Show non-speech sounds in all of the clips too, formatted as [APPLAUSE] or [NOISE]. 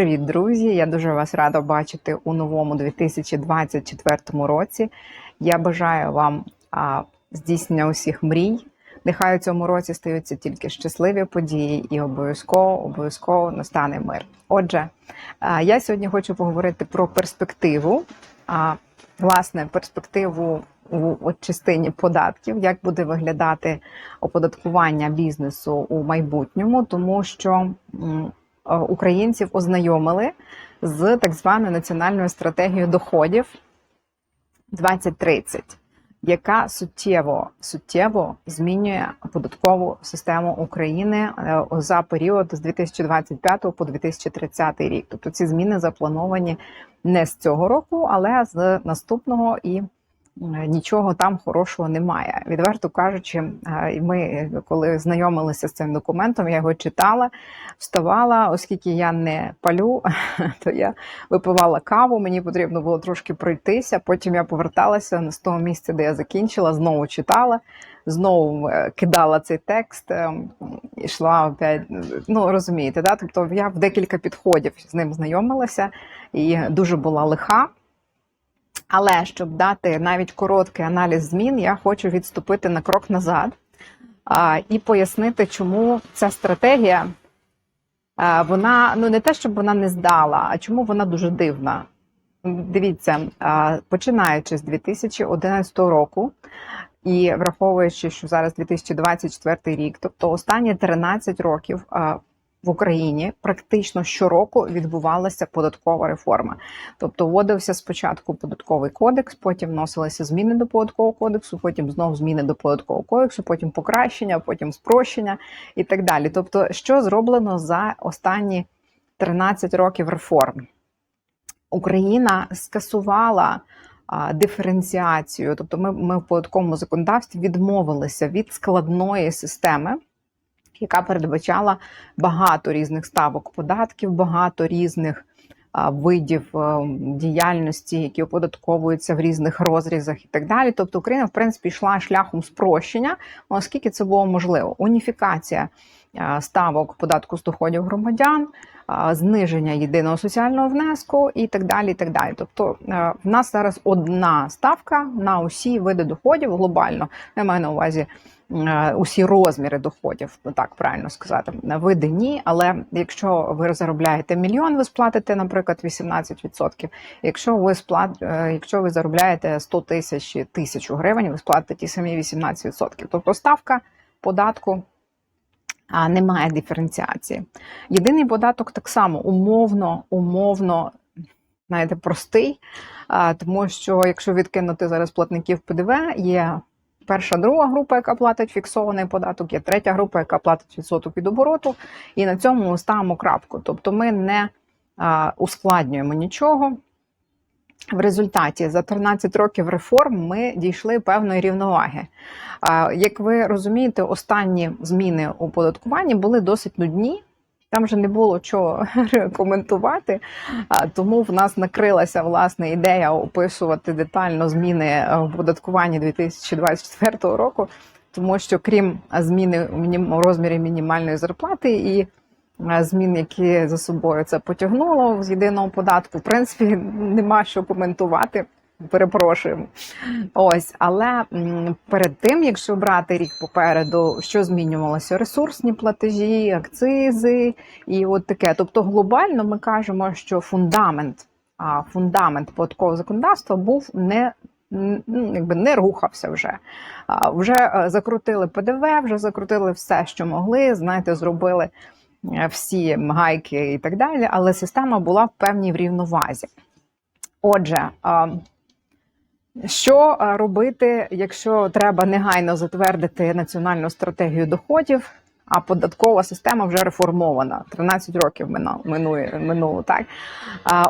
Привіт, друзі! Я дуже вас рада бачити у новому 2024 році. Я бажаю вам а, здійснення усіх мрій. Нехай у цьому році стаються тільки щасливі події, і обов'язково обов'язково настане мир. Отже, а, я сьогодні хочу поговорити про перспективу, а, власне, перспективу у частині податків, як буде виглядати оподаткування бізнесу у майбутньому, тому що м, українців ознайомили з так званою національною стратегією доходів 2030, яка суттєво суттєво змінює податкову систему України е, за період з 2025 по 2030 рік. Тобто ці зміни заплановані не з цього року, але з наступного і. Е, Нічого там хорошого немає. Відверто кажучи, е, ми, коли знайомилися з цим документом, я його читала, вставала, оскільки я не палю, [LAUGHS] то я випивала каву, мені потрібно було трошки пройтися. Потім я поверталася з того місця, де я закінчила, знову читала, знову е, кидала цей текст, йшла опять. Ну розумієте, да? тобто я в декілька підходів з ним знайомилася і дуже була лиха. Але щоб дати навіть короткий аналіз змін, я хочу відступити на крок назад а, і пояснити, чому ця стратегія а, вона ну не те, щоб вона не здала, а чому вона дуже дивна. Дивіться, а, починаючи з 2011 року і враховуючи, що зараз 2024 рік, тобто останні 13 років. В Україні практично щороку відбувалася податкова реформа. Тобто вводився спочатку податковий кодекс, потім вносилися зміни до податкового кодексу, потім знову зміни до податкового кодексу, потім покращення, потім спрощення і так далі. Тобто, що зроблено за останні 13 років реформ? Україна скасувала диференціацію, тобто ми, ми в податковому законодавстві відмовилися від складної системи яка передбачала багато різних ставок податків, багато різних видів діяльності, які оподатковуються в різних розрізах і так далі. Тобто Україна, в принципі, йшла шляхом спрощення, оскільки це було можливо. Уніфікація ставок податку з доходів громадян. Зниження єдиного соціального внеску і так далі. і так далі. Тобто в нас зараз одна ставка на усі види доходів глобально. Я маю на увазі усі розміри доходів, так правильно сказати, види ні. Але якщо ви заробляєте мільйон, ви сплатите, наприклад, 18%. Якщо ви сплат, е, якщо ви заробляєте 100 тисяч тисячу гривень, ви сплатите ті самі 18%. Тобто ставка податку. А немає диференціації. Єдиний податок так само умовно, умовно, знаєте, простий, тому що якщо відкинути зараз платників ПДВ, є перша, друга група, яка платить фіксований податок, є третя група, яка платить відсоток від обороту, і на цьому ставимо крапку. Тобто ми не а, ускладнюємо нічого. В результаті за 13 років реформ ми дійшли певної рівноваги. Як ви розумієте, останні зміни у податкуванні були досить нудні. Там вже не було чого [LAUGHS] коментувати, тому в нас накрилася власне ідея описувати детально зміни е, в податкуванні 2024 року, тому що крім зміни в розмірі мінімальної зарплати і змін, які за собою це потягнуло з єдиного податку, в принципі, [LAUGHS] нема що коментувати. Перепрошуємо. Ось, але перед тим, якщо брати рік попереду, що змінювалося? Ресурсні платежі, акцизи і от таке. Тобто, глобально ми кажемо, що фундамент, а фундамент податкового законодавства був не ну, якби не рухався вже. Вже е, закрутили ПДВ, вже закрутили все, що могли. Знаєте, зробили е, всі гайки і так далі, але система була в певній врівновазі. Отже, що робити, якщо треба негайно затвердити національну стратегію доходів? А податкова система вже реформована. 13 років минує минуло. Так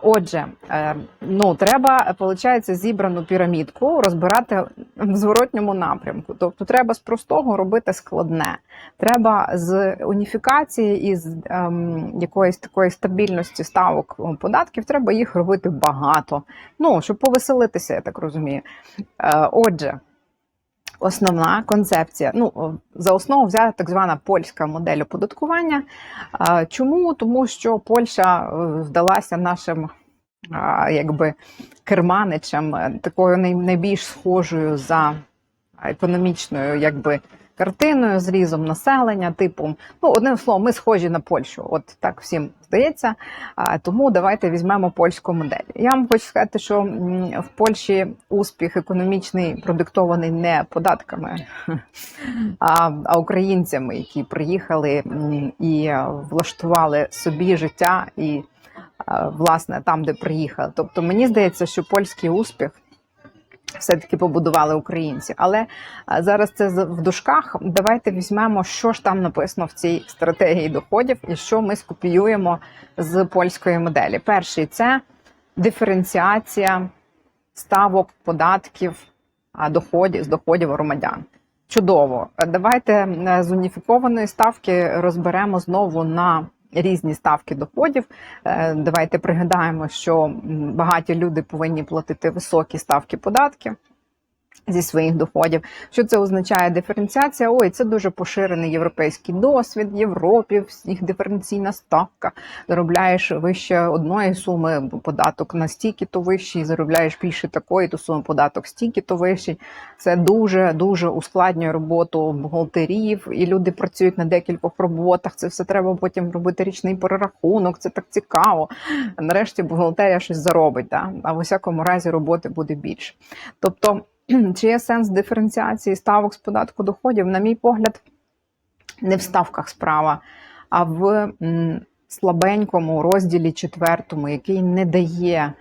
отже, е, ну треба виходить, зібрану пірамідку розбирати в зворотньому напрямку. Тобто, треба з простого робити складне. Треба з уніфікації і з ем, якоїсь такої стабільності ставок податків. Треба їх робити багато. Ну щоб повеселитися, я так розумію. Е, отже. Основна концепція. Ну, за основу взята так звана польська модель оподаткування. Чому? Тому що Польща е, вдалася нашим а, якби керманичам е, такою найбільш схожою за економічною якби картиною, зрізом населення, типом. Ну, одним словом, ми схожі на Польщу. От так всім здається. А, тому давайте візьмемо польську модель. Я вам хочу сказати, що в Польщі успіх економічний продиктований не податками, [LAUGHS] а, українцями, які приїхали і влаштували собі життя і власне там, де приїхали. Тобто мені здається, що польський успіх. Все-таки побудували українці, але зараз це в дужках. Давайте візьмемо, що ж там написано в цій стратегії доходів, і що ми скопіюємо з польської моделі. Перший це диференціація ставок податків доходів з доходів громадян. Чудово. Давайте е, з уніфікованої ставки розберемо знову на різні ставки доходів. Е, Давайте пригадаємо, що багаті люди повинні платити високі ставки податків. Зі своїх доходів, що це означає диференціація? Ой, це дуже поширений європейський досвід в Європі. Всіх диференційна ставка. Заробляєш вище одної суми податок на стільки то вищий, заробляєш більше такої, то суми податок стільки то вищий. Це дуже дуже ускладнює роботу бухгалтерів, і люди працюють на декількох роботах. Це все треба потім робити річний перерахунок. Це так цікаво. Нарешті бухгалтерія щось заробить. Да? А в усякому разі роботи буде більше. Тобто, [CLEARS THROAT] чи є сенс диференціації ставок з податку доходів? На мій погляд, не в ставках справа, а в слабенькому розділі четвертому, який не дає.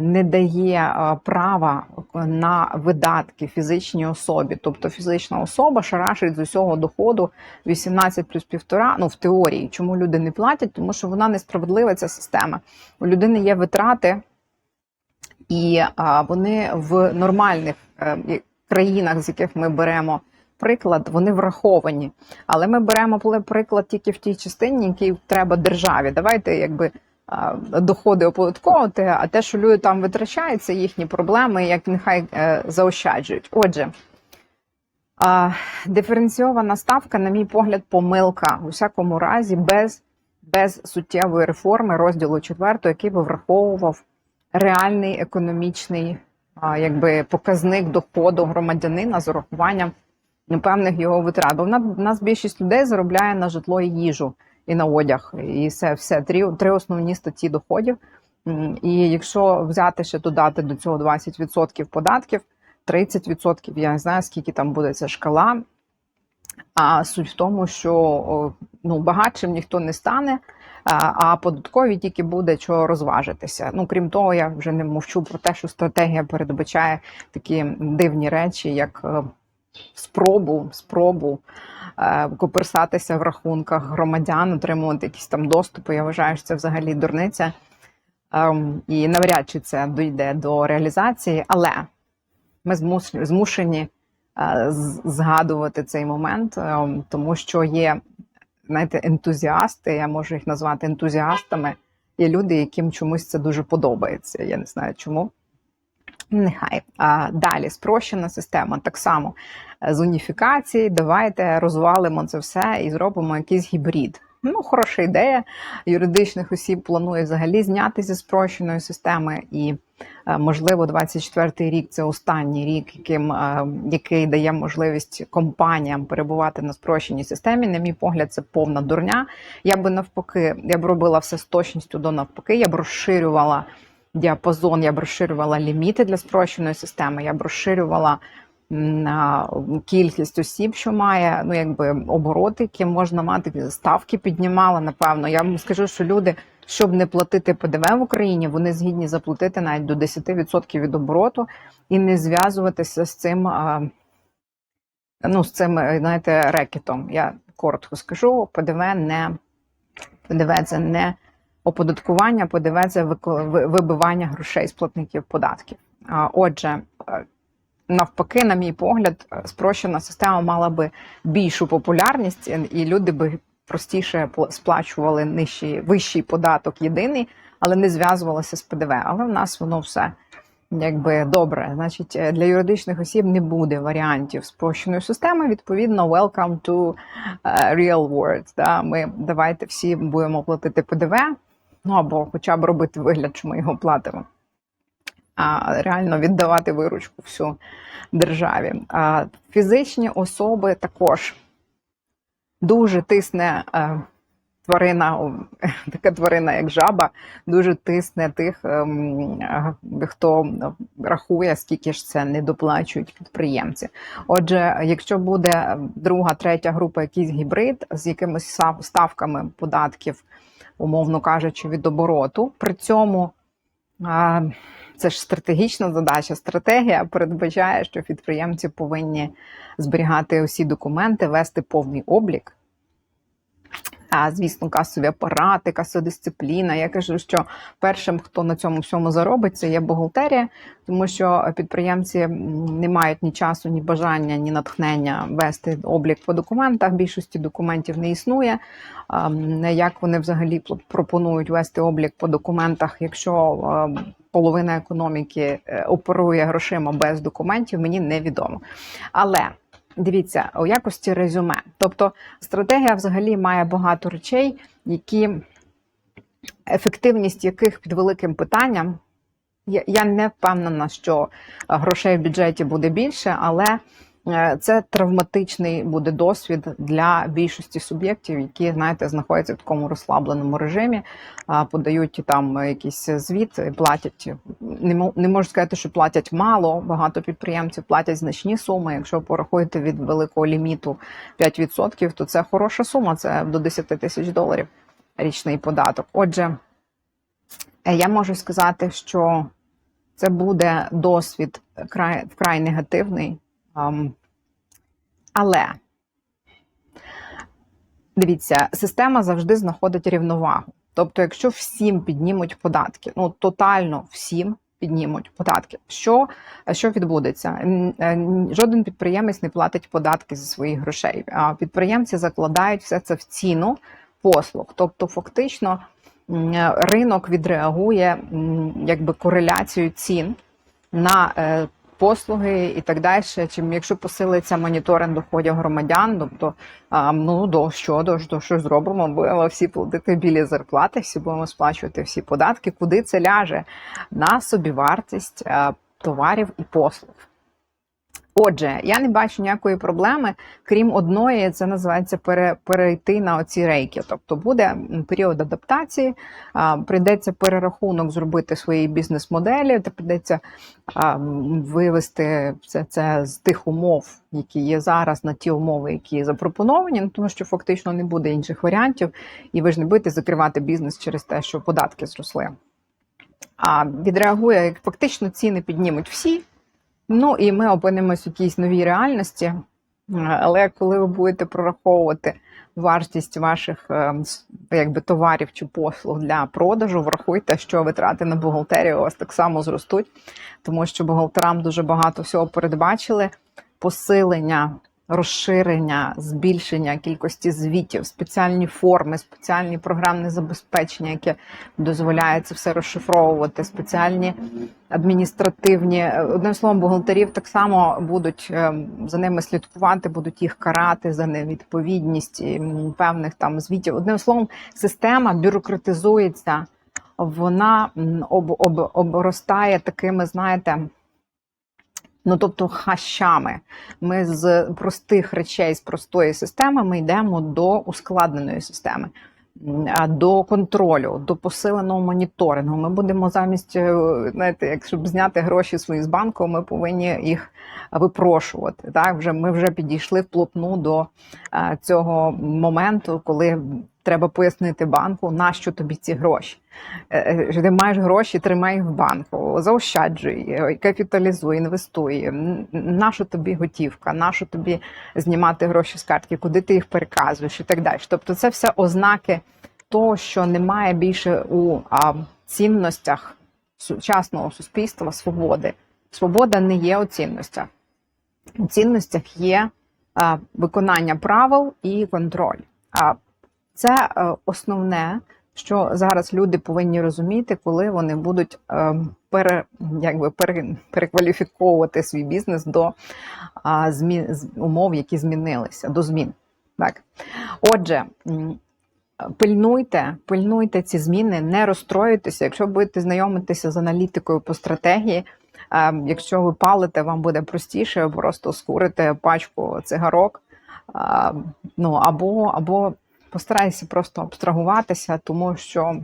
Не дає права на видатки фізичній особі, тобто фізична особа шарашить з усього доходу 18 плюс півтора. Ну в теорії, чому люди не платять? Тому що вона несправедлива ця система. У людини є витрати, і вони в нормальних е, країнах, з яких ми беремо приклад, вони враховані. Але ми беремо приклад тільки в тій частині, який треба державі. Давайте якби. Доходи оподатковувати, а те, що люди там витрачають, це їхні проблеми, як нехай е, заощаджують. Отже, диференційована ставка, на мій погляд, помилка в усякому разі без, без суттєвої реформи розділу 4, який би враховував реальний економічний якби, показник доходу громадянина з урахуванням певних його витрат. Бо в нас, більшість людей заробляє на житло і їжу і на одяг. І все, все три, три основні статті доходів. І якщо взяти ще додати до цього 20% податків, 30%, я не знаю, скільки там буде ця шкала. А суть в тому, що ну, багатшим ніхто не стане, а а податкові тільки буде чого розважитися. Ну крім того, я вже не мовчу про те, що стратегія передбачає такі дивні речі, як е, спробу, спробу е, коперсатися в рахунках громадян, отримувати якісь там доступи. Я вважаю, що це взагалі дурниця. Ем, і навряд чи це дійде до реалізації, але ми змушені е, згадувати цей момент, ем, тому що є знаєте, ентузіасти, я можу їх назвати ентузіастами. Є люди, яким чомусь це дуже подобається. Я не знаю чому. Нехай. А, далі спрощена система. Так само е, з уніфікації. Давайте розвалимо це все і зробимо якийсь гібрид. Ну, хороша ідея. Юридичних осіб планує взагалі зняти зі спрощеної системи, і можливо, 24-й рік це останній рік, яким е, який дає можливість компаніям перебувати на спрощеній системі. На мій погляд, це повна дурня. Я би навпаки, я б робила все з точністю до навпаки. Я б розширювала діапазон, я б розширювала ліміти для спрощеної системи, я б розширювала м, а, кількість осіб, що має ну якби обороти, які можна мати, ставки піднімала. Напевно, я скажу, що люди, щоб не платити ПДВ в Україні, вони згідні заплатити навіть до 10% від обороту і не зв'язуватися з цим. Ну, з цим, знаєте, рекетом. Я коротко скажу, ПДВ не ПДВ це не оподаткування, ПДВ це вибивання грошей з платників податків. Отже, е, навпаки, на мій погляд, е, спрощена система мала би більшу популярність, і люди би простіше сплачували нижчий, вищий податок єдиний, але не зв'язувалося з ПДВ. Але в нас воно все якби добре. Значить, е, для юридичних осіб не буде варіантів спрощеної системи. Відповідно, welcome to е, real world. Да? Ми давайте всі будемо платити ПДВ, ну або хоча б робити вигляд, що ми його платимо. А реально віддавати виручку всю державі. А фізичні особи також дуже тисне е, тварина, [LAUGHS] така тварина, як жаба, дуже тисне тих, ем, е, хто рахує, скільки ж це не доплачують підприємці. Отже, якщо буде друга, третя група, якийсь гібрид з якимись ставками податків, умовно кажучи, від обороту, при цьому. Це ж стратегічна задача. Стратегія передбачає, що підприємці повинні зберігати усі документи, вести повний облік. А, звісно, касові апарати, касодисципліна. Я кажу, що першим, хто на цьому всьому заробить, це є бухгалтерія, тому що підприємці не мають ні часу, ні бажання, ні натхнення вести облік по документах. Більшості документів не існує. Як вони взагалі пропонують вести облік по документах, якщо половина економіки е, оперує грошима без документів, мені невідомо. Але дивіться, у якості резюме. Тобто стратегія взагалі має багато речей, які ефективність яких під великим питанням. Я, не впевнена, що грошей в бюджеті буде більше, але це травматичний буде досвід для більшості суб'єктів, які знаєте знаходяться в такому розслабленому режимі, подають там якийсь звіт, платять. Не можу сказати, що платять мало. Багато підприємців платять значні суми. Якщо порахуєте від великого ліміту 5%, то це хороша сума. Це до 10 тисяч доларів річний податок. Отже, е, я можу сказати, що це буде досвід край, вкрай негативний. Але дивіться, система завжди знаходить рівновагу. Тобто, якщо всім піднімуть податки, ну тотально всім піднімуть податки, що, що відбудеться? Е, Жоден підприємець не платить податки зі своїх грошей. А підприємці закладають все це в ціну послуг. Тобто, фактично, ринок відреагує якби кореляцію цін на е, послуги і так далі. Чим якщо посилиться моніторинг доходів громадян, тобто ну до що до, до що зробимо, будемо всі платити білі зарплати, всі будемо сплачувати всі податки. Куди це ляже? На собівартість товарів і послуг. Отже, я не бачу ніякої проблеми, крім одної, це називається пере, перейти на оці рейки. Тобто буде період адаптації, прийдеться перерахунок зробити своєї бізнес-моделі, та прийдеться вивести це, це з тих умов, які є зараз, на ті умови, які запропоновані, ну, тому що фактично не буде інших варіантів, і ви ж не будете закривати бізнес через те, що податки зросли. А відреагує, як фактично ціни піднімуть всі. Ну і ми опинимось в якійсь новій реальності. Е, Але коли ви будете прораховувати вартість ваших е, якби товарів чи послуг для продажу, врахуйте, що витрати на бухгалтерію у вас так само зростуть, тому що бухгалтерам дуже багато всього передбачили. Посилення, розширення, збільшення кількості звітів, спеціальні форми, спеціальні програмне забезпечення, яке дозволяє це все розшифровувати, спеціальні адміністративні е, одним словом, бухгалтерів так само будуть е, за ними слідкувати, будуть їх карати за невідповідність певних там звітів. Одним словом, система бюрократизується, вона об, об, обростає такими, знаєте. Ну, тобто хащами. Ми з простих речей, з простої системи, ми йдемо до ускладненої системи, до контролю, до посиленого моніторингу. Ми будемо замість, е, знаєте, як щоб зняти гроші свої з банку, ми повинні їх випрошувати. Так, вже ми вже підійшли вплотну до е, цього моменту, коли треба пояснити банку, нащо тобі ці гроші. Е, е, Ти маєш гроші, тримай їх в банку, заощаджуй, е, капіталізуй, інвестуй. Н- Нащо тобі готівка, нащо тобі знімати гроші з картки, куди ти їх переказуєш і так далі. Тобто, це все ознаки того, що немає більше у а, цінностях сучасного суспільства свободи. Свобода не є у цінностях. У цінностях є а, виконання правил і контроль. А це е, основне, що зараз люди повинні розуміти, коли вони будуть е, пере, якби пере, перекваліфіковувати свій бізнес до змін умов, які змінилися, до змін. Так, отже. Пильнуйте, пильнуйте ці зміни, не розстроюйтеся. Якщо будете знайомитися з аналітикою по стратегії, е, якщо ви палите, вам буде простіше просто скурити пачку цигарок. Ну або, або постарайтеся просто абстрагуватися, тому що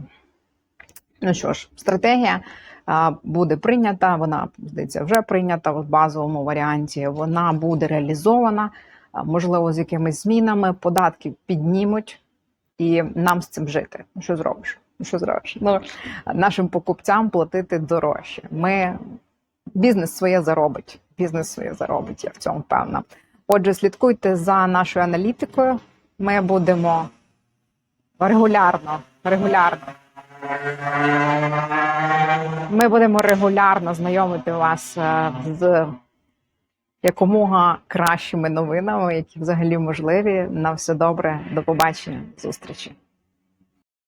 ну що ж, стратегія буде прийнята. Вона здається вже прийнята в базовому варіанті. Вона буде реалізована, можливо, з якимись змінами. Податки піднімуть, і нам з цим жити. Ну, Що зробиш? Ну, Що зробиш? Ну нашим покупцям платити дорожче. Ми бізнес своє заробить. Бізнес своє заробить. Я в цьому певна. Отже, слідкуйте за нашою аналітикою. Ми будемо регулярно, регулярно. Ми будемо регулярно знайомити вас е, з якомога кращими новинами, які взагалі можливі. На все добре, до побачення, зустрічі.